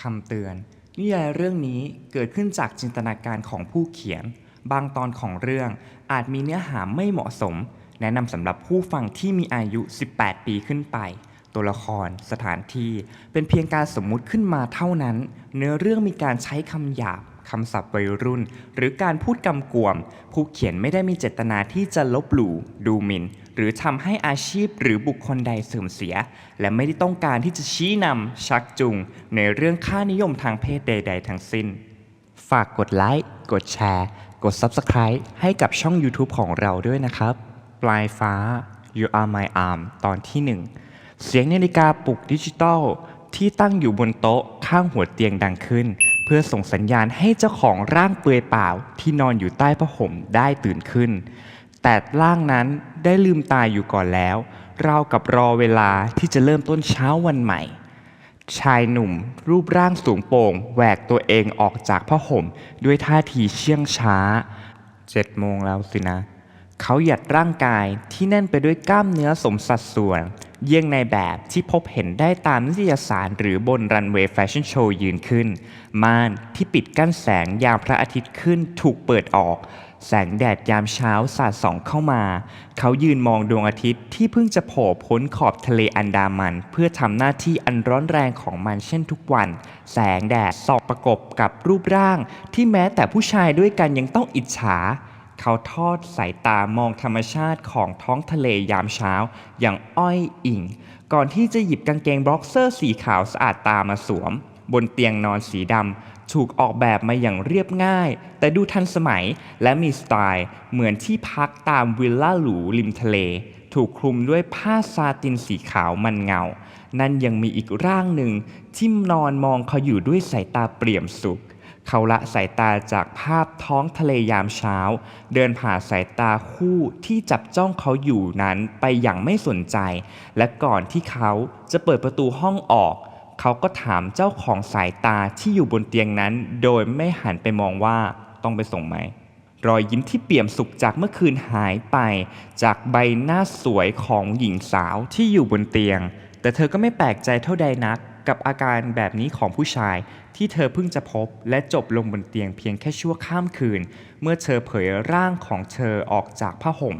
คำเตือน นิยายเรื่องนี้เกิดขึ้นจากจินตนาการของผู้เขียน บางตอนของเรื่องอาจมีเนื้อหาไม่เหมาะสม แนะนำสำหรับผู้ฟังที่มีอายุ 18 ปีขึ้นไป ตัวละคร สถานที่ เป็นเพียงการสมมุติขึ้นมาเท่านั้น เนื้อเรื่องมีการใช้คำหยาบ คำศัพท์วัยรุ่น หรือการพูดกำกวม ผู้เขียนไม่ได้มีเจตนาที่จะลบหลู่ดูหมิ่น หรือทำให้อาชีพหรือบุคคลใดเสื่อมเสีย และไม่ได้ต้องการที่จะชี้นำชักจูงในเรื่องค่านิยมทางเพศใด ๆ ทั้งสิ้น ฝากกดไลค์กดแชร์ กด Subscribe ให้กับช่อง YouTube ของเราด้วยนะครับ ปลายฟ้า You Are My Arm ตอนที่ 1 เสียงนาฬิกาปลุกดิจิตอลที่ตั้งอยู่บนโต๊ะข้างหัวเตียงดังขึ้น พื่อส่งสัญญาณให้เจ้าของร่างเปลือยเปล่าที่นอนอยู่ใต้ผ้าห่มได้ตื่นขึ้น แต่ร่างนั้นได้ลืมตาอยู่ก่อนแล้ว ราวกับรอเวลาที่จะเริ่มต้นเช้าวันใหม่ ชายหนุ่ม รูปร่างสูงโป่งแหวกตัวเองออกจากผ้าห่มด้วยท่าทีเชื่องช้าเจ็ดโมงแล้วสินะ เขาหยัดร่างกายที่แน่นไปด้วยกล้ามเนื้อสมสัดส่วน เยี่ยงในแบบที่พบเห็นได้ตามนิตยสารหรือบนรันเวย์แฟชั่นโชว์ยืนขึ้น ม่านที่ปิดกั้นแสงยามพระอาทิตย์ขึ้นถูกเปิดออก แสงแดดยามเช้าสาดส่องเข้ามา เขายืนมองดวงอาทิตย์ที่เพิ่งจะโผล่พ้นขอบทะเลอันดามัน เพื่อทำหน้าที่อันร้อนแรงของมันเช่นทุกวัน แสงแดดส่องประกบกับรูปร่าง ที่แม้แต่ผู้ชายด้วยกันยังต้องอิจฉา เขาทอดสายตามองธรรมชาติของท้องทะเลยามเช้า อย่างอ้อยอิง ก่อนที่จะหยิบกางเกงบ็อกเซอร์สีขาวสะอาดตามาสวม บนเตียงนอนสีดำถูกออกแบบมาอย่างเรียบง่าย แต่ดูทันสมัยและมีสไตล์เหมือนที่พักตามวิลล่าหรูริมทะเล ถูกคลุมด้วยผ้าซาตินสีขาวมันเงา นั่นยังมีอีกร่างหนึ่งที่นอนมองเขาอยู่ด้วยสายตาเปี่ยมสุข เขาละสายตาจากภาพท้องทะเลยามเช้า เดินผ่านสายตาคู่ที่จับจ้องเขาอยู่นั้นไปอย่างไม่สนใจ และก่อนที่เขาจะเปิดประตูห้องออก เขาก็ถามเจ้าของสายตาที่อยู่บนเตียงนั้น โดยไม่หันไปมองว่าต้องไปส่งไหม รอยยิ้มที่เปี่ยมสุขจากเมื่อคืนหายไป จากใบหน้าสวยของหญิงสาวที่อยู่บนเตียง แต่เธอก็ไม่แปลกใจเท่าใดนัก กับอาการแบบนี้ของผู้ชายที่เธอเพิ่งจะพบและจบลงบนเตียงเพียงแค่ชั่วข้ามคืน เมื่อเธอเผยร่างของเธอออกจากผ้าห่ม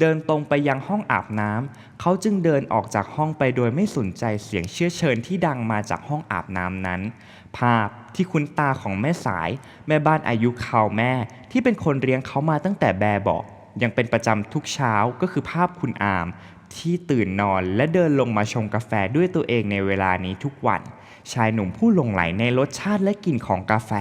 เดินตรงไปยังห้องอาบน้ำเขาจึงเดินออกจากห้องไปโดยไม่สนใจเสียงเชื้อเชิญที่ดังมาจากห้องอาบน้ำนั้น ภาพที่คุ้นตาของแม่สาย แม่บ้านอายุคาวแม่ ที่เป็นคนเลี้ยงเขามาตั้งแต่แบบบอกยังเป็นประจำทุกเช้าก็คือภาพคุณอาม ที่ตื่นนอนและเดินลงมาชงกาแฟด้วยตัวเองในเวลานี้ทุกวัน ชายหนุ่มผู้หลงไหลในรสชาติและกลิ่นของกาแฟ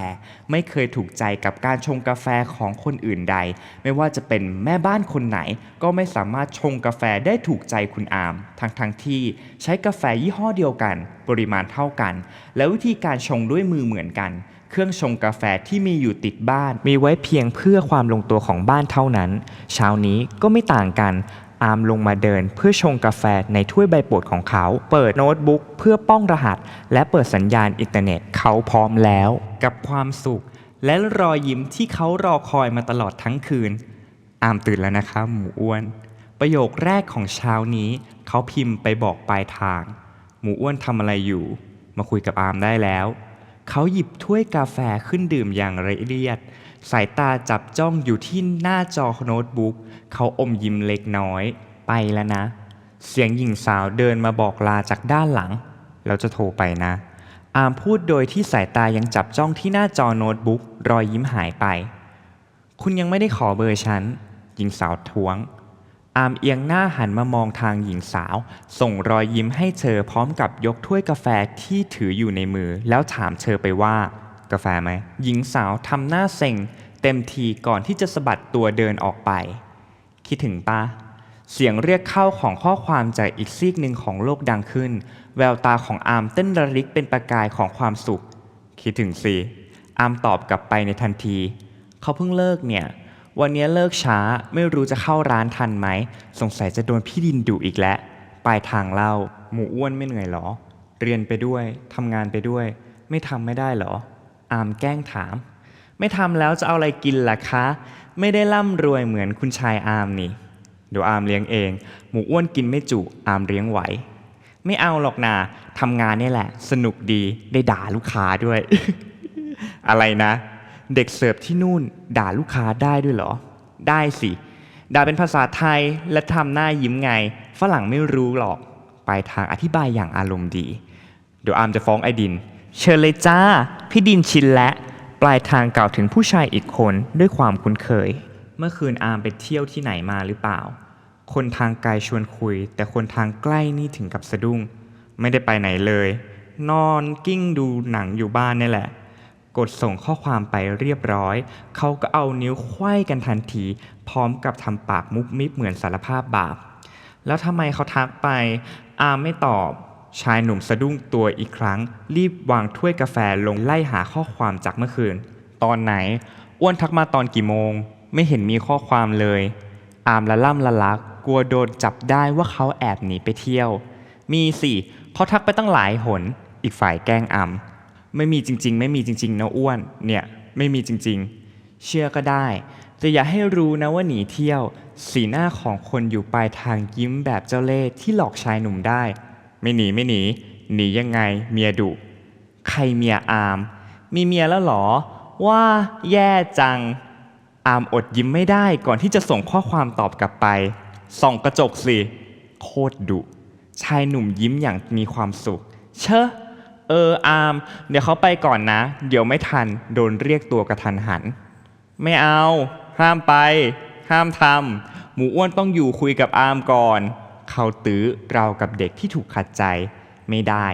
ไม่เคยถูกใจกับการชงกาแฟของคนอื่นใด ไม่ว่าจะเป็นแม่บ้านคนไหน ก็ไม่สามารถชงกาแฟได้ถูกใจคุณอาม ทั้งทั้งที่ใช้กาแฟยี่ห้อเดียวกัน ปริมาณเท่ากัน และวิธีการชงด้วยมือเหมือนกัน เครื่องชงกาแฟที่มีอยู่ติดบ้าน มีไว้เพียงเพื่อความลงตัวของบ้านเท่านั้น เช้านี้ก็ไม่ต่างกัน อาร์มลงมาเดินเพื่อชงกาแฟในถ้วยใบโปรดของเขา เปิดโน้ตบุ๊กเพื่อป้องรหัส และเปิดสัญญาณอินเทอร์เน็ตเขาพร้อมแล้ว กับความสุข และรอยยิ้มที่เขารอคอยมาตลอดทั้งคืน อาร์มตื่นแล้วนะคะหมูอ้วน ประโยคแรกของเช้านี้ เขาพิมพ์ไปบอกปลายทาง หมูอ้วนทำอะไรอยู่ มาคุยกับอาร์มได้แล้ว เขาหยิบถ้วยกาแฟขึ้นดื่มอย่างละเอียด สายตาจับจ้องอยู่ที่หน้าจอโน้ตบุ๊ก เขาอมยิ้มเล็กน้อย ไปแล้วนะ เสียงหญิงสาวเดินมาบอกลาจากด้านหลัง แล้วจะโทรไปนะ อามพูดโดยที่สายตายังจับจ้องที่หน้าจอโน้ตบุ๊กรอยยิ้มหายไป คุณยังไม่ได้ขอเบอร์ฉัน หญิงสาวท้วง อามเอียงหน้าหันมามองทางหญิงสาว ส่งรอยยิ้มให้เธอพร้อมกับยกถ้วยกาแฟที่ถืออยู่ในมือ แล้วถามเธอไปว่า กาแฟไหม หญิงสาวทำหน้าเซ็งเต็มทีก่อนที่จะสะบัดตัวเดินออกไป คิดถึงปะเสียงเรียกเข้าของข้อความจากอีกซีกหนึ่งของโลกดังขึ้น แววตาของอามเต้นระริกเป็นประกายของความสุข คิดถึงสิอามตอบกลับไปในทันที เขาเพิ่งเลิกเนี่ย วันนี้เลิกช้าไม่รู้จะเข้าร้านทันไหม สงสัยจะโดนพี่ดินดุอีกแล้วปลายทางเล่า หมูอ้วนไม่เหนื่อยหรอ เรียนไปด้วยทำงานไปด้วย ไม่ทำไม่ได้หรอ อามแกล้งถาม ไม่ทำแล้วจะเอาอะไรกินล่ะคะ ไม่ได้ร่ำรวยเหมือนคุณชายอาร์มนี่เดี๋ยวอาร์มเลี้ยงเอง หมูอ้วนกินไม่จุอาร์มเลี้ยงไหว ไม่เอาหรอกนาทำงานนี่แหละ สนุกดีได้ด่าลูกค้าด้วย อะไรนะ เด็กเสิร์ฟที่นู่นด่าลูกค้าได้ด้วยเหรอ ได้สิ ด่าเป็นภาษาไทยและทำหน้ายิ้มไง ฝรั่งไม่รู้หรอก ไปลายทางอธิบายอย่างอารมณ์ดี เดี๋ยวอาร์มจะฟ้องไอ้ดิน เชิญเลยจ้า พี่ดินชินและ ปลายทางกล่าวถึงผู้ชายอีกคนด้วยความคุ้นเคย เมื่อคืนอาร์มไปเที่ยวที่ไหนมาหรือเปล่า คนทางไกลชวนคุย แต่คนทางใกล้นี่ถึงกับสะดุ้ง ไม่ได้ไปไหนเลย นอนกิ้งดูหนังอยู่บ้านนี่แหละ กดส่งข้อความไปเรียบร้อย เขาก็เอานิ้วไขว้กันทันที พร้อมกับทำปากมุบมิบเหมือนสารภาพบาป แล้วทำไมเขาทักไปอาร์มไม่ตอบ ชายหนุ่มสะดุ้งตัวอีกครั้ง รีบวางถ้วยกาแฟลงไล่หาข้อความจากเมื่อคืน ตอนไหน อ้วนทักมาตอนกี่โมง ไม่เห็นมีข้อความเลย อามละล่ำละลัก กลัวโดนจับได้ว่าเขาแอบหนีไปเที่ยว มีสิเขาทักไปตั้งหลายหน อีกฝ่ายแกล้งอามไม่มีจริง ๆ ไม่มีจริงๆนะอ้วน เนี่ยไม่มีจริง ๆ เชื่อก็ได้ แต่อย่าให้รู้นะว่าหนีเที่ยว สีหน้าของคนอยู่ปลายทางยิ้มแบบเจ้าเล่ห์ที่หลอกชายหนุ่มได้ ไม่หนีไม่หนี หนียังไง เมียดุใครเมียอาม มีเมียแล้วหรอ ว่าแย่จัง อามอดยิ้มไม่ได้ก่อนที่จะส่งข้อความตอบกลับไป ส่องกระจกสิ โคตรดุ ชายหนุ่มยิ้มอย่างมีความสุข เชอะเอออาม เดี๋ยวเขาไปก่อนนะ เดี๋ยวไม่ทัน โดนเรียกตัวกระทันหัน ไม่เอา ห้ามไป ห้ามทำหมูอ้วนต้องอยู่คุยกับอามก่อน เขาตื้อเรากับเด็กที่ถูกขัดใจไม่ได้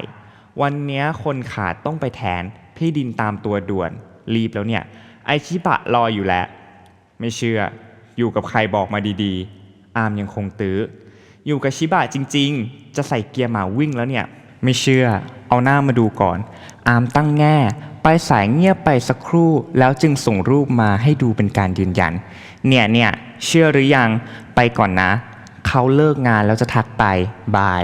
วันนี้คนขาดต้องไปแทนพี่ดินตามตัวด่วน รีบแล้วเนี่ย ไอชิบะรออยู่แล้ว ไม่เชื่อ อยู่กับใครบอกมาดีๆ อามยังคงตื้อ อยู่กับชิบะจริง ๆ จะใส่เกียร์หมาวิ่งแล้วเนี่ย ไม่เชื่อ เอาหน้ามาดูก่อน อามตั้งแง่ ไปสายเงียบไปสักครู่ แล้วจึงส่งรูปมาให้ดูเป็นการยืนยัน เนี่ยเนี่ยเชื่อหรือยัง ไปก่อนนะ เขาเลิกงานแล้วจะทักไปบาย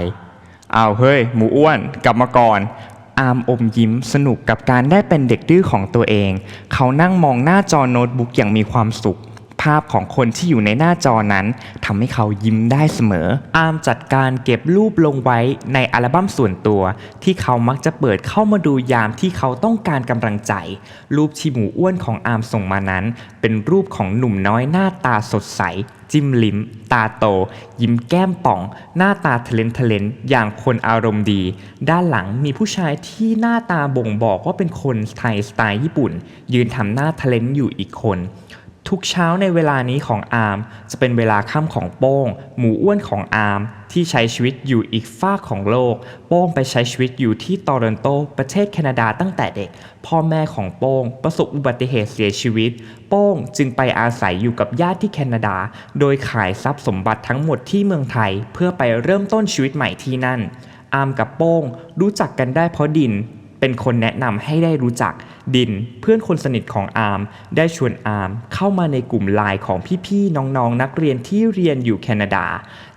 เอาวเฮ้ย หมูอ้วน กลับมาก่อนอามอมยิ้มสนุกกับการได้เป็นเด็กดื้อของตัวเอง เขานั่งมองหน้าจอโน้ตบุ๊กอย่างมีความสุขาพของคนที่อยู่ในหน้าจอนั้นทำให้เขายิ้มได้เสมอ อามจัดการเก็บรูปลงไว้ในอัลบั้มส่วนตัว ที่เขามักจะเปิดเข้ามาดูยามที่เขาต้องการกำลังใจ รูปที่หมูอ้วนของอามส่งมานั้น เป็นรูปของหนุ่มน้อยหน้าตาสดใส จิ้มลิ้ม ตาโต ยิ้มแก้มป่อง หน้าตาทะเลนทะเลนอย่างคนอารมณ์ดี ด้านหลังมีผู้ชายที่หน้าตาบ่งบอกว่าเป็นคนไทยสไตล์ญี่ปุ่น ยืนทำหน้าทะเลนอยู่อีกคน ทุกเช้าในเวลานี้ของอาร์มจะเป็นเวลาค่ำของโป้ง หมูอ้วนของอาร์มที่ใช้ชีวิตอยู่อีกฟากของโลก โป้งไปใช้ชีวิตอยู่ที่โตอรอนโต ประเทศแคนาดาตั้งแต่เด็ก พ่อแม่ของโป้งประสบอุบัติเหตุเสียชีวิต โป้งจึงไปอาศัยอยู่กับญาติที่แคนาดา โดยขายทรัพย์สมบัติทั้งหมดที่เมืองไทย เพื่อไปเริ่มต้นชีวิตใหม่ที่นั่น อาร์มกับโป้งรู้จักกันได้เพราะดิน เป็นคนแนะนำให้ได้รู้จักดิน เพื่อนคนสนิทของอาร์มได้ชวนอาร์มเข้ามาในกลุ่มไลน์ของพี่ๆ น้องๆนักเรียนที่เรียนอยู่แคนาดา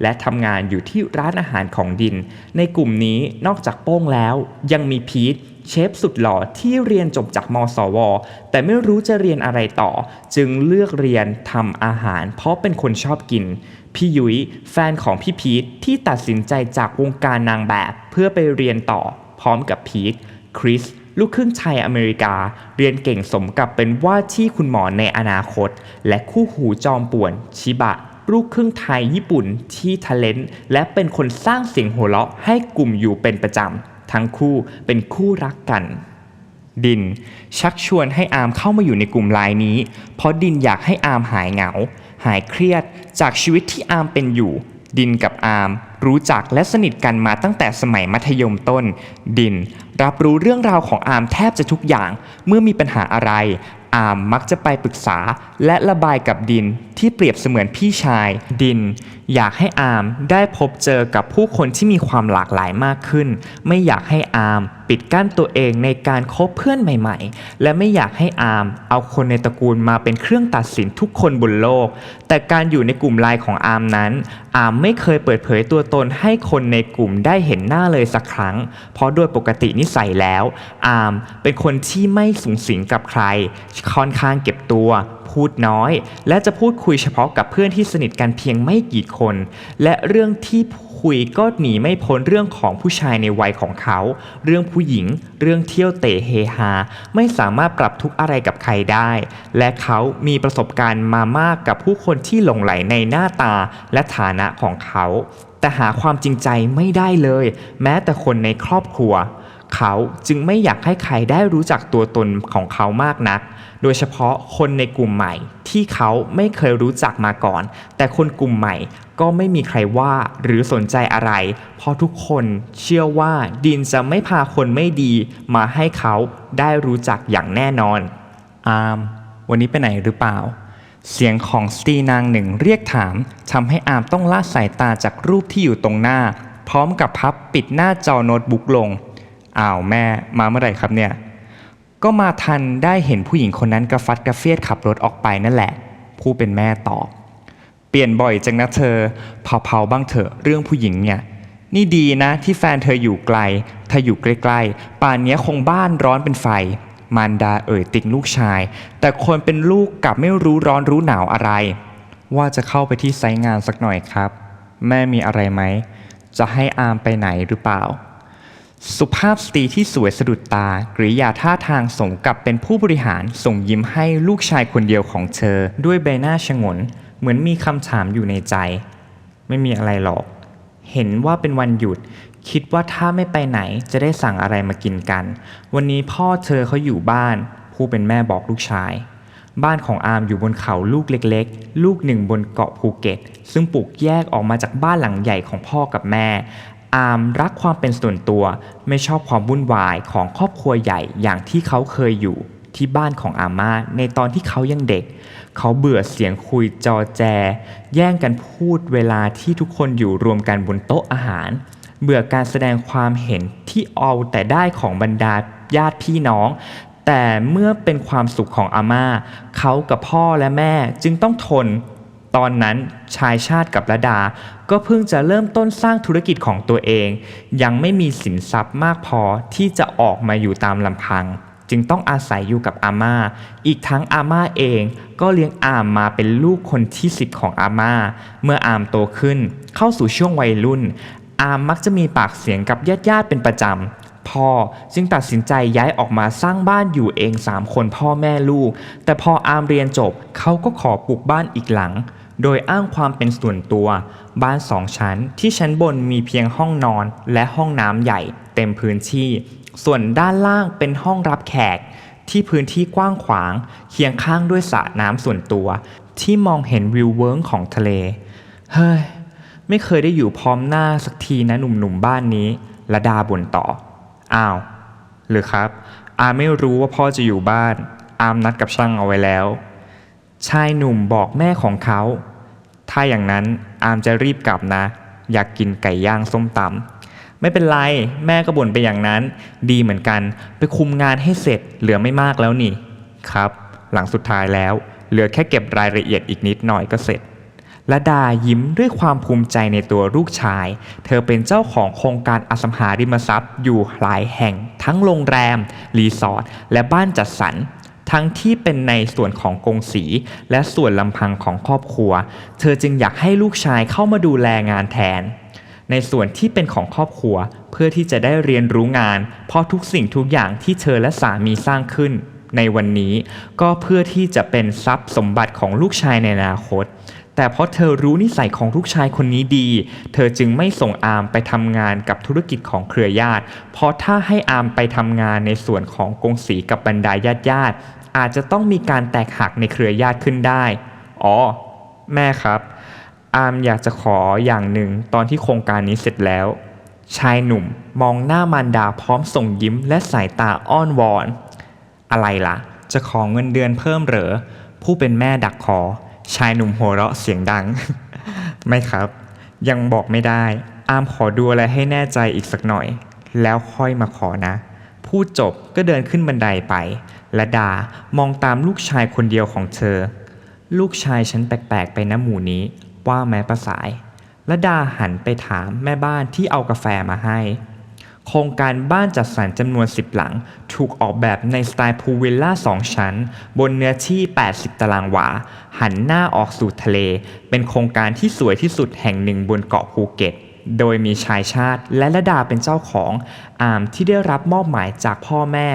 และทำงานอยู่ที่ร้านอาหารของดิน ในกลุ่มนี้นอกจากโป้งแล้วยังมีพีทเชฟสุดหล่อที่เรียนจบจากมสว แต่ไม่รู้จะเรียนอะไรต่อ จึงเลือกเรียนทำอาหาร เพราะเป็นคนชอบกิน พี่ยุ้ยแฟนของพี่พีทที่ตัดสินใจจากวงการนางแบบ เพื่อไปเรียนต่อพร้อมกับพีท คริสลูกครึ่งไทยอเมริกา เรียนเก่งสมกับเป็นว่าที่คุณหมอในอนาคต และคู่หูจอมป่วนชิบะ ลูกครึ่งไทยญี่ปุ่นที่ทะเลนและเป็นคนสร้างเสียงหัวเราะให้กลุ่มอยู่เป็นประจำ ทั้งคู่เป็นคู่รักกันดิน ชักชวนให้อาร์มเข้ามาอยู่ในกลุ่มไลน์นี้ เพราะดินอยากให้อาร์มหายเหงา หายเครียดจากชีวิตที่อาร์มเป็นอยู่ ดินกับอาร์มรู้จักและสนิทกันมาตั้งแต่สมัยมัธยมต้น ดิน รับรู้เรื่องราวของอาร์มแทบจะทุกอย่าง เมื่อมีปัญหาอะไร อาร์มมักจะไปปรึกษาและระบายกับดินที่เปรียบเสมือนพี่ชาย ดิน อยากให้อาร์มได้พบเจอกับผู้คนที่มีความหลากหลายมากขึ้น ไม่อยากให้อาร์มปิดกั้นตัวเองในการคบเพื่อนใหม่ ๆ และไม่อยากให้อาร์มเอาคนในตระกูลมาเป็นเครื่องตัดสินทุกคนบนโลก แต่การอยู่ในกลุ่มไลน์ของอาร์มนั้น อาร์มไม่เคยเปิดเผยตัวตนให้คนในกลุ่มได้เห็นหน้าเลยสักครั้ง เพราะโดยปกตินิสัยแล้ว อาร์มเป็นคนที่ไม่สูงสิงกับใคร ค่อนข้างเก็บตัว พูดน้อย และจะพูดคุยเฉพาะกับเพื่อนที่สนิทกันเพียงไม่กี่คน และเรื่องที่คุยก็หนีไม่พ้นเรื่องของผู้ชายในวัยของเขา เรื่องผู้หญิง เรื่องเที่ยวเตะเฮฮา ไม่สามารถปรับทุกอะไรกับใครได้ และเขามีประสบการณ์มามากกับผู้คนที่หลงไหลในหน้าตาและฐานะของเขา แต่หาความจริงใจไม่ได้เลย แม้แต่คนในครอบครัว เขาจึงไม่อยากให้ใครได้รู้จักตัวตนของเขามากนัก โดยเฉพาะคนในกลุ่มใหม่ที่เขาไม่เคยรู้จักมาก่อน แต่คนกลุ่มใหม่ก็ไม่มีใครว่าหรือสนใจอะไร เพราะทุกคนเชื่อว่าดินจะไม่พาคนไม่ดีมาให้เขาได้รู้จักอย่างแน่นอน อาม วันนี้ไปไหนหรือเปล่า เสียงของสตรีนางหนึ่งเรียกถามทำให้อามต้องละสายตาจากรูปที่อยู่ตรงหน้า พร้อมกับพับปิดหน้าจอโน้ตบุ๊กลงอ้าวแม่มาเมื่อไหร่ครับเนี่ย ก็มาทันได้เห็นผู้หญิงคนนั้นกระฟัดกระเฟียดขับรถออกไปนั่นแหละ ผู้เป็นแม่ตอบ เปลี่ยนบ่อยจังนะเธอเผาๆบ้างเถอะเรื่องผู้หญิงเนี่ย นี่ดีนะที่แฟนเธออยู่ไกล ถ้าอยู่ใกล้ๆ ป่านนี้คงบ้านร้อนเป็นไฟ มารดาเอ่ยติงลูกชาย แต่คนเป็นลูกกลับไม่รู้ร้อนรู้หนาวอะไร ว่าจะเข้าไปที่ไซต์งานสักหน่อยครับ แม่มีอะไรไหม จะให้อามไปไหนหรือเปล่า สุภาพสตรีที่สวยสะดุดตากริยาท่าทางสมกับเป็นผู้บริหารส่งยิ้มให้ลูกชายคนเดียวของเธอ ด้วยใบหน้าชงน เหมือนมีคำถามอยู่ในใจ ไม่มีอะไรหรอก เห็นว่าเป็นวันหยุด คิดว่าถ้าไม่ไปไหนจะได้สั่งอะไรมากินกัน วันนี้พ่อเธอเขาอยู่บ้าน ผู้เป็นแม่บอกลูกชาย บ้านของอาร์มอยู่บนเขาลูกเล็ก ๆ ลูกหนึ่งบนเกาะภูเก็ต ซึ่งปลูกแยกออกมาจากบ้านหลังใหญ่ของพ่อกับแม่ อาร์มรักความเป็นส่วนตัวไม่ชอบความวุ่นวายของครอบครัวใหญ่อย่างที่เขาเคยอยู่ที่บ้านของอาม่าในตอนที่เขายังเด็ก เขาเบื่อเสียงคุยจอแจ แย่งกันพูดเวลาที่ทุกคนอยู่รวมกันบนโต๊ะอาหาร เบื่อการแสดงความเห็นที่เอาแต่ได้ของบรรดาญาติพี่น้อง แต่เมื่อเป็นความสุขของอาม่า เขากับพ่อและแม่จึงต้องทน ตอนนั้นชายชาติกับระดา ก็เพิ่งจะเริ่มต้นสร้างธุรกิจของตัวเอง ยังไม่มีสินทรัพย์มากพอที่จะออกมาอยู่ตามลำพัง จึงต้องอาศัยอยู่กับอาม่า อีกทั้งอาม่าเองก็เลี้ยงอามมาเป็นลูกคนที่สิบของอาม่า เมื่ออามโตขึ้น เข้าสู่ช่วงวัยรุ่น อามมักจะมีปากเสียงกับญาติญาติๆเป็นประจำพ่อจึงตัดสินใจย้ายออกมาสร้างบ้านอยู่เอง 3 คนพ่อแม่ลูก แต่พออามเรียนจบเขาก็ขอปลูกบ้านอีกหลัง โดยอ้างความเป็นส่วนตัว บ้านสองชั้นที่ชั้นบนมีเพียงห้องนอนและห้องน้ำใหญ่เต็มพื้นที่ ส่วนด้านล่างเป็นห้องรับแขก ที่พื้นที่กว้างขวาง เคียงข้างด้วยสระน้ำส่วนตัว ที่มองเห็นวิวเวิ้งของทะเล เฮ้ย ไม่เคยได้อยู่พร้อมหน้าสักทีนะหนุ่มๆบ้านนี้ละดาบ่นต่อ อ้าว หรือครับ อาไม่รู้ว่าพ่อจะอยู่บ้าน อามนัดกับช่างเอาไว้แล้ว ชายหนุ่มบอกแม่ของเขา ถ้าอย่างนั้นอามจะรีบกลับนะ อยากกินไก่ย่างส้มตำไม่เป็นไร แม่ก็บ่นไปอย่างนั้น ดีเหมือนกัน ไปคุมงานให้เสร็จเหลือไม่มากแล้วนี่ ครับ หลังสุดท้ายแล้ว เหลือแค่เก็บรายละเอียดอีกนิดหน่อยก็เสร็จและดายิ้มด้วยความภูมิใจในตัวลูกชาย เธอเป็นเจ้าของโครงการอสังหาริมทรัพย์อยู่หลายแห่งทั้งโรงแรม รีสอร์ทและบ้านจัดสรร ทั้งที่เป็นในส่วนของกงสี และส่วนลำพังของครอบครัว เธอจึงอยากให้ลูกชายเข้ามาดูแลงานแทน ในส่วนที่เป็นของครอบครัวเพื่อที่จะได้เรียนรู้งาน เพราะทุกสิ่งทุกอย่างที่เธอและสามีสร้างขึ้น ในวันนี้ก็เพื่อที่จะเป็นทรัพย์สมบัติของลูกชายในอนาคตแต่เพราะเธอรู้นิสัยของลูกชายคนนี้ดี เธอจึงไม่ส่งอาร์มไปทำงานกับธุรกิจของเครือญาติ เพราะถ้าให้อาร์มไปทำงานในส่วนของกงสีกับบรรดาญาติญาติ อาจจะต้องมีการแตกหักในเครือญาติขึ้นได้ อ๋อ แม่ครับ อามอยากจะขออย่างหนึ่งตอนที่โครงการนี้เสร็จแล้ว ชายหนุ่มมองหน้ามารดาพร้อมส่งยิ้มและสายตาอ้อนวอน อะไรล่ะ จะขอเงินเดือนเพิ่มเหรอ ผู้เป็นแม่ดักคอชายหนุ่มหัวเราะเสียงดัง ไม่ครับ ยังบอกไม่ได้ อามขอดูอะไรให้แน่ใจอีกสักหน่อย แล้วค่อยมาขอนะ พูดจบก็เดินขึ้นบันไดไป และดามองตามลูกชายคนเดียวของเธอ ลูกชายฉันแปลกๆไปนะหมู่นี้ ว่าแม้ประสายและดาหันไปถามแม่บ้านที่เอากาแฟมาให้ โครงการบ้านจัดสรรจำนวน 10 หลัง ถูกออกแบบในสไตล์พูลวิลล่า 2 ชั้น บนเนื้อที่ 80 ตารางวา หันหน้าออกสู่ทะเล เป็นโครงการที่สวยที่สุดแห่งหนึ่งบนเกาะภูเก็ต โดยมีชายชาติและระดาเป็นเจ้าของอามที่ได้รับมอบหมายจากพ่อแม่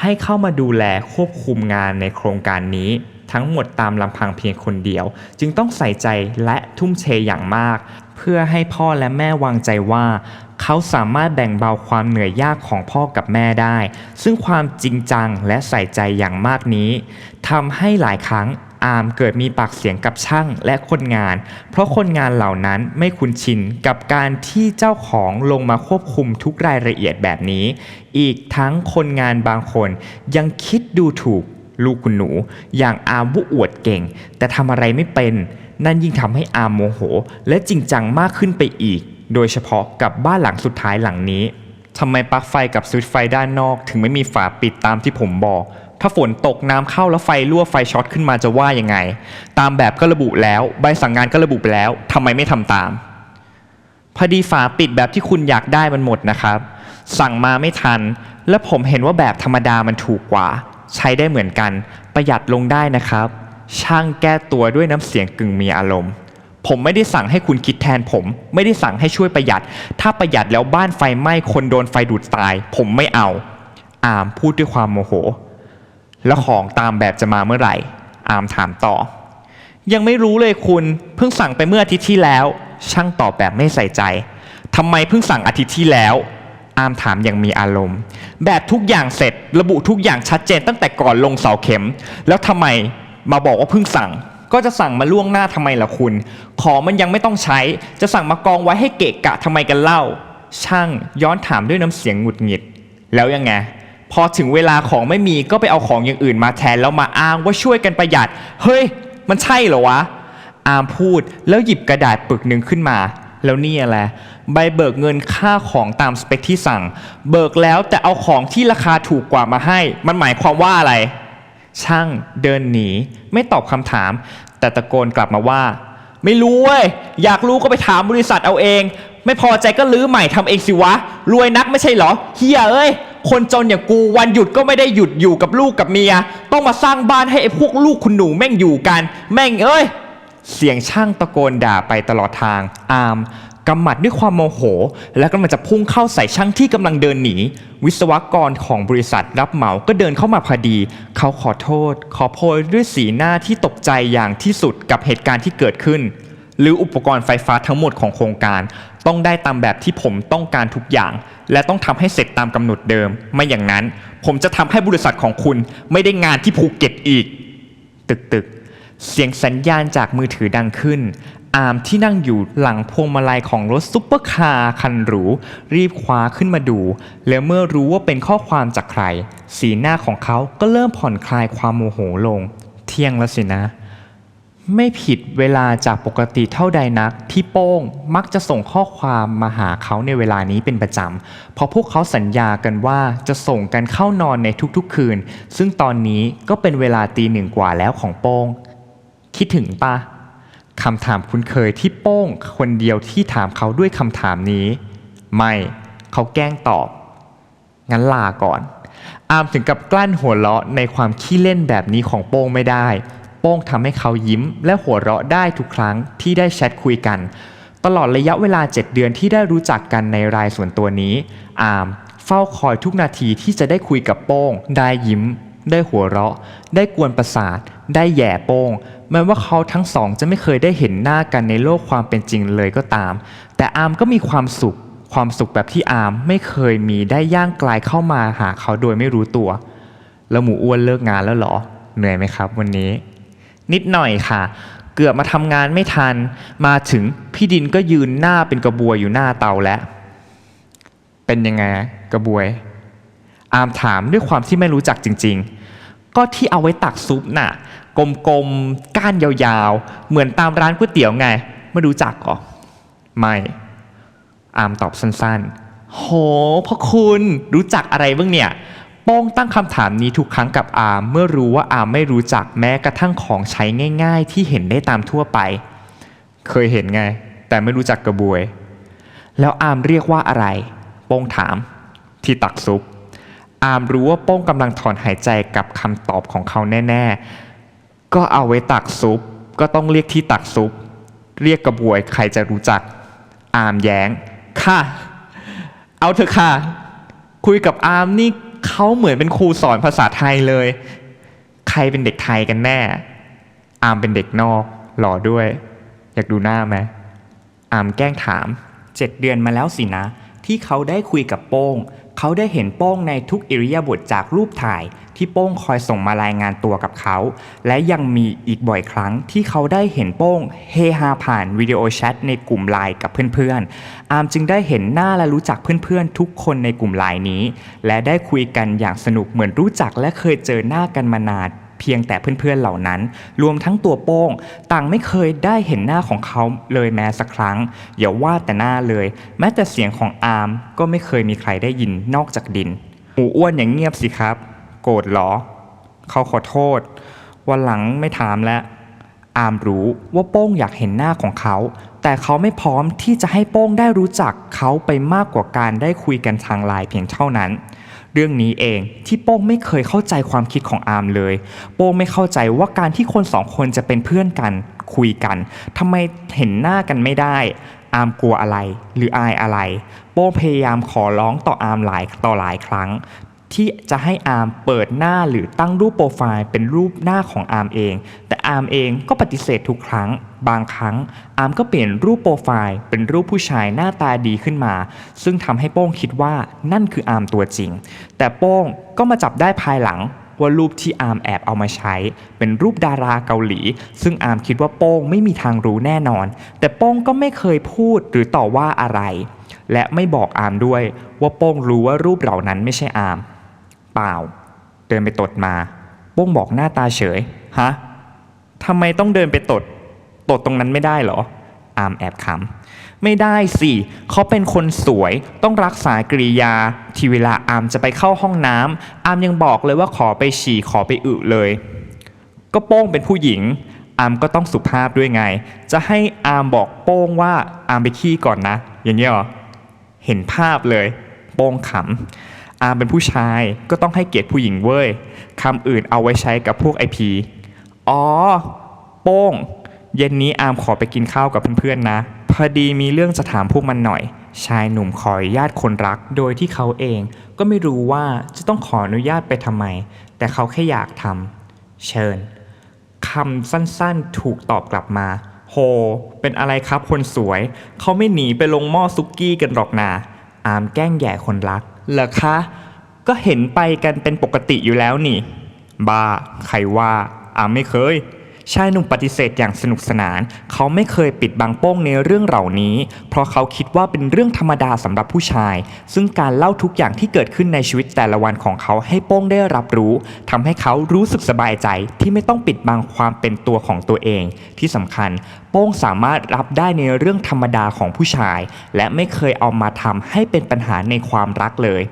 ให้เข้ามาดูแลควบคุมงานในโครงการนี้ ทั้งหมดตามลำพังเพียงคนเดียว จึงต้องใส่ใจและทุ่มเทอย่างมาก เพื่อให้พ่อและแม่วางใจว่า เขาสามารถแบ่งเบาความเหนื่อยยากของพ่อกับแม่ได้ ซึ่งความจริงจังและใส่ใจอย่างมากนี้ทำให้หลายครั้ง อามเกิดมีปากเสียงกับช่างและคนงาน เพราะคนงานเหล่านั้นไม่คุ้นชินกับการที่เจ้าของลงมาควบคุมทุกรายละเอียดแบบนี้ อีกทั้งคนงานบางคนยังคิดดูถูกลูกคุณหนู อย่างอามวุอวดเก่ง แต่ทำอะไรไม่เป็น นั่นยิ่งทำให้อามโมโห และจริงจังมากขึ้นไปอีก โดยเฉพาะกับบ้านหลังสุดท้ายหลังนี้ทำไมปลั๊กไฟกับสวิตช์ไฟด้านนอก ถึงไม่มีฝาปิดตามที่ผมบอก ถ้าฝนตกน้ำเข้าแล้วไฟรั่วไฟช็อตขึ้นมาจะว่ายังไง ตามแบบก็ระบุแล้ว ใบสั่งงานก็ระบุไปแล้วทำไมไม่ทำตาม พอดีฝาปิดแบบที่คุณอยากได้มันหมดนะครับ สั่งมาไม่ทัน และผมเห็นว่าแบบธรรมดามันถูกกว่า ใช้ได้เหมือนกัน ประหยัดลงได้นะครับ ช่างแก้ตัวด้วยน้ำเสียงกึ่งมีอารมณ์ผมไม่ได้สั่งให้คุณคิดแทนผม ไม่ได้สั่งให้ช่วยประหยัด ถ้าประหยัดแล้วบ้านไฟไหม้คนโดนไฟดูดตาย ผมไม่เอา อามพูดด้วยความโมโห แล้วของตามแบบจะมาเมื่อไหร่ อามถามต่อ ยังไม่รู้เลยคุณ เพิ่งสั่งไปเมื่ออาทิตย์ที่แล้ว ช่างตอบแบบไม่ใส่ใจทำไมเพิ่งสั่งอาทิตย์ที่แล้ว อามถามอย่างมีอารมณ์ แบบทุกอย่างเสร็จระบุทุกอย่างชัดเจนตั้งแต่ก่อนลงเสาเข็ม แล้วทำไมมาบอกว่าเพิ่งสั่ง ก็จะสั่งมาล่วงหน้าทำไมล่ะคุณ ของมันยังไม่ต้องใช้ จะสั่งมากองไว้ให้เกะกะทำไมกันเล่า ช่างย้อนถามด้วยน้ำเสียงหงุดหงิด แล้วยังไง พอถึงเวลาของไม่มีก็ไปเอาของอย่างอื่นมาแทนแล้วมาอ้างว่าช่วยกันประหยัด เฮ้ย มันใช่เหรอวะ อามพูดแล้วหยิบกระดาษปึกหนึ่งขึ้นมา แล้วนี่อะไรใบเบิกเงินค่าของตามสเปคที่สั่ง เบิกแล้วแต่เอาของที่ราคาถูกกว่ามาให้ มันหมายความว่าอะไร ช่างเดินหนี ไม่ตอบคำถาม แต่ตะโกนกลับมาว่า ไม่รู้เว้ยอยากรู้ก็ไปถามบริษัทเอาเอง ไม่พอใจก็ลื้อใหม่ทำเองสิวะ รวยนักไม่ใช่เหรอเฮียเอ้ย คนจนอย่างกูวันหยุดก็ไม่ได้หยุดอยู่กับลูกกับเมีย ต้องมาสร้างบ้านให้ไอ้พวกลูกคุณหนูแม่งอยู่กัน แม่งเอ้ย เสียงช่างตะโกนด่าไปตลอดทาง อามกำหมัดด้วยความโมโห และกำลังจะพุ่งเข้าใส่ช่างที่กำลังเดินหนี วิศวกรของบริษัทรับเหมาก็เดินเข้ามาพอดี เขาขอโทษ ขอโพยด้วยสีหน้าที่ตกใจอย่างที่สุดกับเหตุการณ์ที่เกิดขึ้น หรืออุปกรณ์ไฟฟ้าทั้งหมดของโครงการ ต้องได้ตามแบบที่ผมต้องการทุกอย่าง และต้องทำให้เสร็จตามกำหนดเดิม ไม่อย่างนั้น ผมจะทำให้บริษัทของคุณไม่ได้งานที่ภูเก็ตอีก ตึกตึกๆเสียงสัญญาณจากมือถือดังขึ้น อามที่นั่งอยู่หลังพวงมาลัยของรถซุปเปอร์คาร์คันหรู รีบคว้าขึ้นมาดู แล้วเมื่อรู้ว่าเป็นข้อความจากใคร สีหน้าของเขาก็เริ่มผ่อนคลายความโมโหลง เที่ยงแล้วสินะ ไม่ผิดเวลาจากปกติเท่าใดนัก ที่โป้งมักจะส่งข้อความมาหาเขาในเวลานี้เป็นประจำ เพราะพวกเขาสัญญากันว่าจะส่งกันเข้านอนในทุกๆคืน ซึ่งตอนนี้ก็เป็นเวลาตีหนึ่งกว่าแล้วของโป้ง คิดถึงปะคำถามคุ้นเคยที่โป้งคนเดียวที่ถามเขาด้วยคำถามนี้ ไม่เขาแกล้งตอบ งั้นลาก่อน อามถึงกับกลั้นหัวเราะในความขี้เล่นแบบนี้ของโป้งไม่ได้ โป้งทำให้เขายิ้ม และหัวเราะได้ทุกครั้งที่ได้แชทคุยกัน ตลอดระยะเวลา 7 เดือนที่ได้รู้จักกันในรายส่วนตัวนี้ อามเฝ้าคอยทุกนาทีที่จะได้คุยกับโป้ง ได้ยิ้ม ได้หัวเราะ ได้กวนประสาท ได้แย่โป้งแม้ว่าเขาทั้งสองจะไม่เคยได้เห็นหน้ากันในโลกความเป็นจริงเลยก็ตาม แต่อามก็มีความสุข ความสุขแบบที่อามไม่เคยมีได้ย่างกลายเข้ามาหาเขาโดยไม่รู้ตัว แล้วหมูอ้วนเลิกงานแล้วเหรอ เหนื่อยไหมครับ วันนี้ นิดหน่อยค่ะ เกือบมาทำงานไม่ทัน มาถึงพี่ดินก็ยืนหน้าเป็นกระบวยอยู่หน้าเตาแล้ว เป็นยังไงกระบวย อามถามด้วยความที่ไม่รู้จักจริง ๆ ก็ที่เอาไว้ตักซุปน่ะ กลมๆ ก้านยาวๆ เหมือนตามร้านก๋วยเตี๋ยวไง ไม่รู้จักหรอ ไม่ อามตอบสั้นๆ โหพ่อคุณรู้จักอะไรบ้างเนี่ย โป้งตั้งคำถามนี้ทุกครั้งกับอามเมื่อรู้ว่าอามไม่รู้จักแม้กระทั่งของใช้ง่าย ๆ ที่เห็นได้ตามทั่วไป เคยเห็นไง แต่ไม่รู้จักกระบวย แล้วอามเรียกว่าอะไร โป้งถาม ที่ตักซุป อามรู้ว่าโป้งกำลังถอนหายใจกับคำตอบของเขาแน่ๆ ก็เอาไว้ตักซุป ก็ต้องเรียกที่ตักซุป เรียกกระบวยใครจะรู้จัก อามแย้ง ค่ะ เอาเถอะค่ะ คุยกับอามนี่ เขาเหมือนเป็นครูสอนภาษาไทยเลย ใครเป็นเด็กไทยกันแน่ อามเป็นเด็กนอก หล่อด้วย อยากดูหน้าไหมอามแกล้งถาม เจ็ดเดือนมาแล้วสินะ ที่เขาได้คุยกับโป้ง เขาได้เห็นโป้งในทุกอิริยาบถจากรูปถ่าย ที่โป้งคอยส่งมารายงานตัวกับเขา และยังมีอีกบ่อยครั้งที่เขาได้เห็นโป้งเฮฮาผ่านวิดีโอแชทในกลุ่มไลน์กับเพื่อนๆ อามจึงได้เห็นหน้าและรู้จักเพื่อนๆ ทุกคนในกลุ่มไลน์นี้ และได้คุยกันอย่างสนุกเหมือนรู้จักและเคยเจอหน้ากันมานาน เพียงแต่เพื่อนๆเหล่านั้น รวมทั้งตัวโป้ง ต่างไม่เคยได้เห็นหน้าของเขาเลยแม้สักครั้งอย่าว่าแต่หน้าเลย แม้แต่เสียงของอาร์มก็ไม่เคยมีใครได้ยินนอกจากดินหมูอ้วนอย่างเงียบสิครับ โกรธหรอ เขาขอโทษ วันหลังไม่ถามแล้วอามรู้ว่าโป้งอยากเห็นหน้าของเขา แต่เขาไม่พร้อมที่จะให้โป้งได้รู้จักเขาไปมากกว่าการได้คุยกันทางไลน์เพียงเท่านั้น เรื่องนี้เองที่โป้งไม่เคยเข้าใจความคิดของอาร์มเลย โป้งไม่เข้าใจว่าการที่คนสองคนจะเป็นเพื่อนกันคุยกันทำไมเห็นหน้ากันไม่ได้ อาร์มกลัวอะไรหรืออายอะไร โป้งพยายามขอร้องต่ออาร์มหลายต่อหลายครั้ง ที่จะให้อาร์มเปิดหน้าหรือตั้งรูปโปรไฟล์เป็นรูปหน้าของอาร์มเอง แต่อาร์มเองก็ปฏิเสธทุกครั้ง บางครั้งอาร์มก็เปลี่ยนรูปโปรไฟล์เป็นรูปผู้ชายหน้าตาดีขึ้นมา ซึ่งทำให้โป้งคิดว่านั่นคืออาร์มตัวจริง แต่โป้งก็มาจับได้ภายหลังว่ารูปที่อาร์มแอบเอามาใช้ เป็นรูปดาราเกาหลี ซึ่งอาร์มคิดว่าโป้งไม่มีทางรู้แน่นอน แต่โป้งก็ไม่เคยพูดหรือต่อว่าอะไร และไม่บอกอาร์มด้วยว่าโป้งรู้ว่ารูปเหล่านั้นไม่ใช่อาร์ม เปล่า เดินไปตดมาโป้งบอกหน้าตาเฉย ฮะทำไมต้องเดินไปตด ตดตรงนั้นไม่ได้เหรอ อามแอบขำ ไม่ได้สิ เขาเป็นคนสวย ต้องรักษากริยา ทีเวลาอามจะไปเข้าห้องน้ำอามยังบอกเลยว่าขอไปฉี่ขอไปอึเลย ก็โป้งเป็นผู้หญิง อามก็ต้องสุภาพด้วยไง จะให้อามบอกโป้งว่าอามไปขี้ก่อนนะ อย่างเงี้เหรอ เห็นภาพเลย โป้งขำ อามเป็นผู้ชายก็ต้องให้เกียรติผู้หญิงเว้ยคำอื่นเอาไว้ใช้กับพวกไอพีอ๋อ โป้ง เย็นนี้อามขอไปกินข้าวกับเพื่อนๆนะ พอดีมีเรื่องจะถามพวกมันหน่อย ชายหนุ่มขออนุญาตคนรัก โดยที่เขาเองก็ไม่รู้ว่าจะต้องขออนุญาตไปทำไม แต่เขาแค่อยากทำเชิญคำสั้นๆถูกตอบกลับมา โฮ เป็นอะไรครับคนสวย เขาไม่หนีไปลงหม้อซุกี้กันหรอกนาอามแกล้งแย่คนรัก เหรอคะ ก็เห็นไปกันเป็นปกติอยู่แล้วนี่ บ้า ใครว่าอาไม่เคย ชายหนุ่มปฏิเสธอย่างสนุกสนาน เขาไม่เคยปิดบังโป้งในเรื่องเหล่านี้ เพราะเขาคิดว่าเป็นเรื่องธรรมดาสำหรับผู้ชาย ซึ่งการเล่าทุกอย่างที่เกิดขึ้นในชีวิตแต่ละวันของเขาให้โป้งได้รับรู้ทำให้เขารู้สึกสบายใจที่ไม่ต้องปิดบังความเป็นตัวของตัวเอง ที่สำคัญ โป้งสามารถรับได้ในเรื่องธรรมดาของผู้ชาย และไม่เคยเอามาทำให้เป็นปัญหาในความรักเลย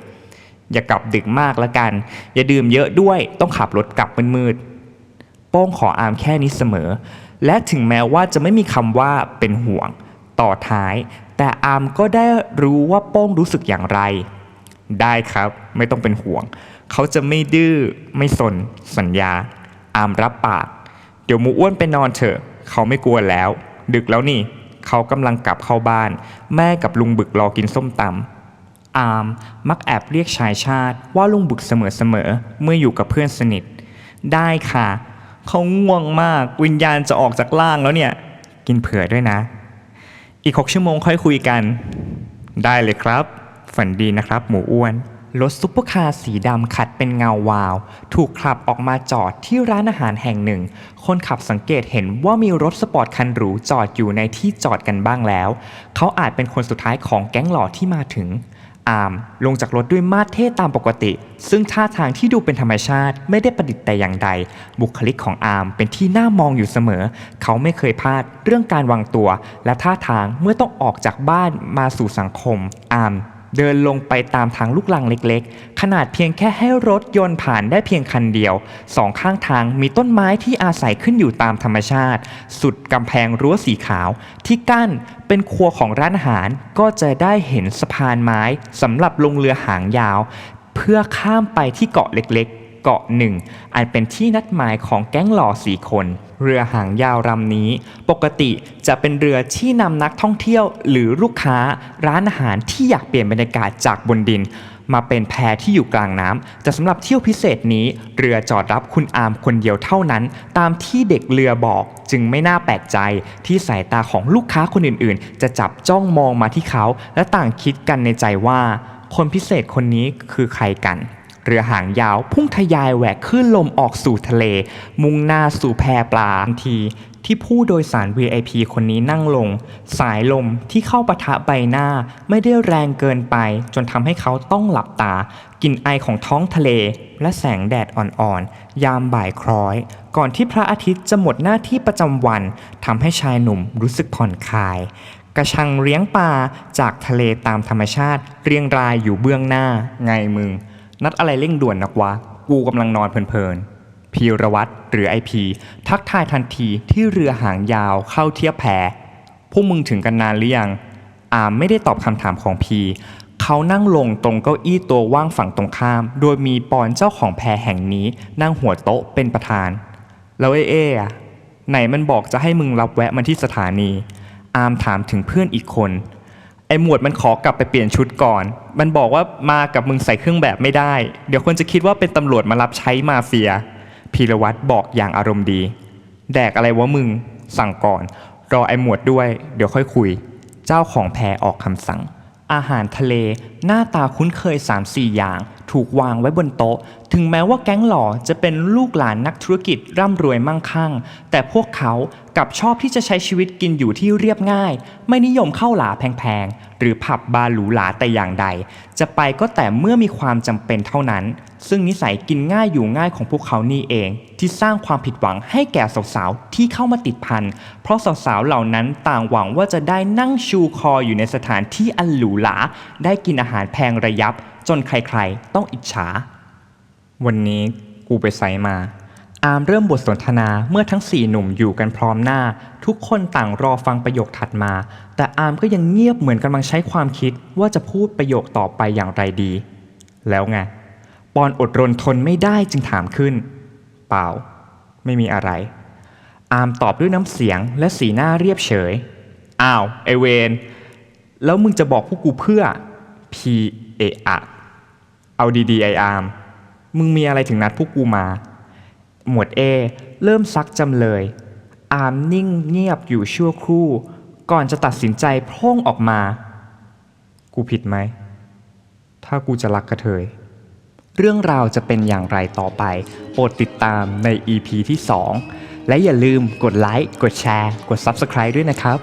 อย่ากลับดึกมากละกัน อย่าดื่มเยอะด้วยต้องขับรถกลับมืดๆ โป้งขออามแค่นี้เสมอ และถึงแม้ว่าจะไม่มีคำว่าเป็นห่วง ต่อท้าย แต่อามก็ได้รู้ว่าโป้งรู้สึกอย่างไร ได้ครับ ไม่ต้องเป็นห่วง เขาจะไม่ดื้อไม่สน สัญญา อามรับปาก เดี๋ยวมูอ้วนไปนอนเถอะ เขาไม่กลัวแล้ว ดึกแล้วนี่ เขากำลังกลับเข้าบ้าน แม่กับลุงบึกรอกินส้มตำอามมักแอบเรียกชายชาติว่าลุงบึกเสมอๆเมื่ออยู่กับเพื่อนสนิท ได้ค่ะ เขาง่วงมากวิญญาณจะออกจากร่างแล้วเนี่ย กินเผื่อด้วยนะ อีกหกชั่วโมงค่อยคุยกัน ได้เลยครับ ฝันดีนะครับ หมูอ้วนรถซุปเปอร์คาร์สีดำขัดเป็นเงาวาว ถูกขับออกมาจอดที่ร้านอาหารแห่งหนึ่ง คนขับสังเกตเห็นว่ามีรถสปอร์ตคันหรูจอดอยู่ในที่จอดกันบ้างแล้ว เขาอาจเป็นคนสุดท้ายของแก๊งหล่อที่มาถึง อาร์มลงจากรถด้วยมาดเท่ตามปกติ ซึ่งท่าทางที่ดูเป็นธรรมชาติไม่ได้ประดิษฐ์แต่อย่างใด บุคลิกของอาร์มเป็นที่น่ามองอยู่เสมอ เขาไม่เคยพลาดเรื่องการวางตัว และท่าทางเมื่อต้องออกจากบ้านมาสู่สังคม อาร์ม เดินลงไปตามทางลูกลังเล็กๆ ขนาดเพียงแค่ให้รถยนต์ผ่านได้เพียงคันเดียว สองข้างทางมีต้นไม้ที่อาศัยขึ้นอยู่ตามธรรมชาติ สุดกำแพงรั้วสีขาว ที่กั้นเป็นครัวของร้านอาหาร ก็จะได้เห็นสะพานไม้สำหรับลงเรือหางยาว เพื่อข้ามไปที่เกาะเล็กๆ เกาะหนึ่งอันเป็นที่นัดหมายของแก๊งหล่อสี่คน เรือหางยาวลำนี้ ปกติจะเป็นเรือที่นำนักท่องเที่ยวหรือลูกค้าร้านอาหารที่อยากเปลี่ยนบรรยากาศจากบนดิน มาเป็นแพที่อยู่กลางน้ำแต่สำหรับเที่ยวพิเศษนี้ เรือจอดรับคุณอามคนเดียวเท่านั้น ตามที่เด็กเรือบอกจึงไม่น่าแปลกใจที่สายตาของลูกค้าคนอื่นๆ จะจับจ้องมองมาที่เขา และต่างคิดกันในใจว่า คนพิเศษคนนี้คือใครกัน เรือหางยาวพุ่งทะยายแหวกคลื่นลมออกสู่ทะเล มุ่งหน้าสู่แพปลาทันที ที่ผู้โดยสาร VIP คนนี้นั่งลง สายลมที่เข้าปะทะใบหน้าไม่ได้แรงเกินไป จนทำให้เขาต้องหลับตา กินไอของท้องทะเล และแสงแดดอ่อนๆ ยามบ่ายคล้อย ก่อนที่พระอาทิตย์จะหมดหน้าที่ประจำวันทำให้ชายหนุ่มรู้สึกผ่อนคลายกระชังเลี้ยงปลาจากทะเลตามธรรมชาติ เรียงรายอยู่เบื้องหน้า ไงมึง นัดอะไรเร่งด่วนนักวะ กูกำลังนอนเพลินๆ พีรวัตรหรือไอพีทักทายทันทีที่เรือหางยาวเข้าเทียบแพพวกมึงถึงกันนานหรือยัง อามไม่ได้ตอบคำถามของพี เขานั่งลงตรงเก้าอี้ตัวว่างฝั่งตรงข้าม โดยมีปอนเจ้าของแพแห่งนี้นั่งหัวโต๊ะเป็นประธาน แล้วเอเออะไหนมันบอกจะให้มึงรับแวะมาที่สถานี อามถามถึงเพื่อนอีกคน ไอ้หมวดมันขอกลับไปเปลี่ยนชุดก่อน มันบอกว่ามากับมึงใส่เครื่องแบบไม่ได้ เดี๋ยวคนจะคิดว่าเป็นตำรวจมารับใช้มาเฟีย พีรวัตรบอกอย่างอารมณ์ดี แดกอะไรวะมึง สั่งก่อน รอไอ้หมวดด้วย เดี๋ยวค่อยคุย เจ้าของแพออกคำสั่ง อาหารทะเลหน้าตาคุ้นเคย3-4อย่าง ถูกวางไว้บนโต๊ะ ถึงแม้ว่าแก๊งหล่อจะเป็นลูกหลานนักธุรกิจร่ำรวยมั่งคั่ง แต่พวกเขากลับชอบที่จะใช้ชีวิตกินอยู่ที่เรียบง่าย ไม่นิยมเข้าหลาแพง รือผับบาร์หรูหราแต่อย่างใด จะไปก็แต่เมื่อมีความจำเป็นเท่านั้น ซึ่งนิสัยกินง่ายอยู่ง่ายของพวกเขานี่เอง ที่สร้างความผิดหวังให้แก่สาวๆที่เข้ามาติดพัน เพราะสาวๆเหล่านั้นต่างหวังว่าจะได้นั่งชูคออยู่ในสถานที่อันหรูหราได้กินอาหารแพงระยับ จนใครๆ ต้องอิจฉา วันนี้กูไปไซมา อามเริ่มบทสนทนาเมื่อทั้งสี่หนุ่มอยู่กันพร้อมหน้า ทุกคนต่างรอฟังประโยคถัดมา แต่อามก็ยังเงียบเหมือนกำลังใช้ความคิดว่าจะพูดประโยคต่อไปอย่างไรดี แล้วไงปอนอดรนทนไม่ได้จึงถามขึ้น เปล่า ไม่มีอะไร อามตอบด้วยน้ำเสียงและสีหน้าเรียบเฉย อ้าว ไอเวน แล้วมึงจะบอกพวกกูเพื่อ พีเอะอะเอาดีๆไออาม มึงมีอะไรถึงนัดพวกกูมา หมวดเอเริ่มซักจำเลย อามนิ่งเงียบอยู่ชั่วครู่ ก่อนจะตัดสินใจพร่งออกมา กูผิดไหม ถ้ากูจะรักกระเทย เรื่องราวจะเป็นอย่างไรต่อไป โปรดติดตามใน EP ที่ 2 และอย่าลืมกดไลค์ กดแชร์ กด Subscribe ด้วยนะครับ